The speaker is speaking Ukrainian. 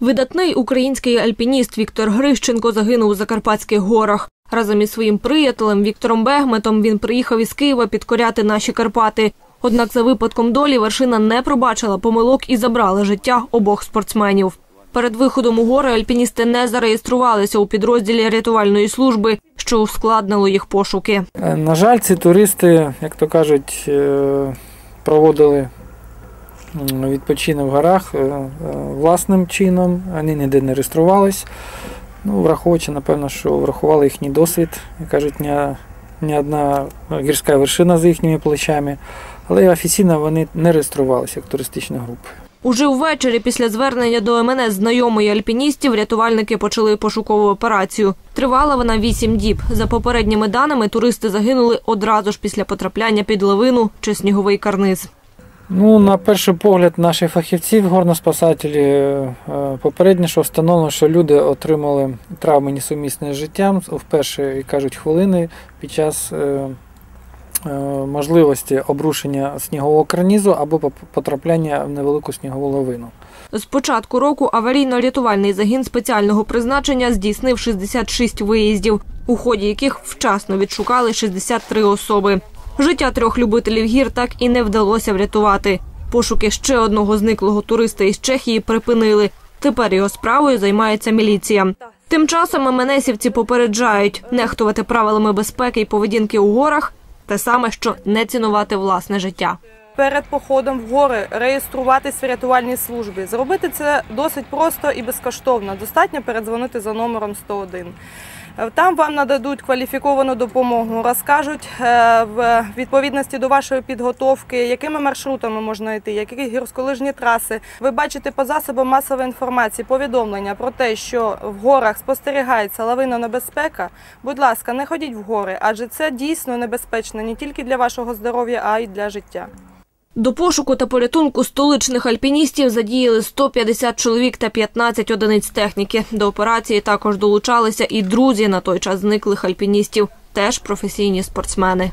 Видатний український альпініст Віктор Грищенко загинув у Закарпатських горах. Разом із своїм приятелем Віктором Бегметом він приїхав із Києва підкоряти наші Карпати. Однак за випадком долі вершина не пробачила помилок і забрала життя обох спортсменів. Перед виходом у гори альпіністи не зареєструвалися у підрозділі рятувальної служби, що ускладнило їх пошуки. Е, На жаль, ці туристи, як то кажуть, е, проводили відпочинок в горах е, е, власним чином, вони ніде не реєструвались. Ну, враховуючи, напевно, що врахували їхній досвід, кажуть, не, не одна гірська вершина за їхніми плечами, але офіційно вони не реєструвалися як туристична група. Уже ввечері після звернення до МНС знайомої альпіністів рятувальники почали пошукову операцію. Тривала вона вісім діб. За попередніми даними, туристи загинули одразу ж після потрапляння під лавину чи сніговий карниз. Ну, на перший погляд наших фахівців, горноспасателі, е, попередньо що встановлено, що люди отримали травми несумісні з життям в перші, як кажуть, хвилини під час е, е, можливості обрушення снігового карнізу або потрапляння в невелику снігову лавину. З початку року аварійно-рятувальний загін спеціального призначення здійснив 66 виїздів, у ході яких вчасно відшукали 63 особи. Життя трьох любителів гір так і не вдалося врятувати. Пошуки ще одного зниклого туриста із Чехії припинили. Тепер його справою займається міліція. Тим часом МНСівці попереджають нехтувати правилами безпеки і поведінки у горах те саме, що не цінувати власне життя. Перед походом в гори реєструватись в рятувальній службі. Зробити це досить просто і безкоштовно. Достатньо передзвонити за номером 101. Е, Там вам нададуть кваліфіковану допомогу, розкажуть е, в відповідності до вашої підготовки, якими маршрутами можна йти, які гірськолижні траси. Ви бачите по засобам масової інформації повідомлення про те, що в горах спостерігається лавинна небезпека. Будь ласка, не ходіть в гори, адже це дійсно небезпечно не тільки для вашого здоров'я, а й для життя. До пошуку та порятунку столичних альпіністів задіяли 150 чоловік та 15 одиниць техніки. До операції також долучалися і друзі на той час зниклих альпіністів, теж професійні спортсмени.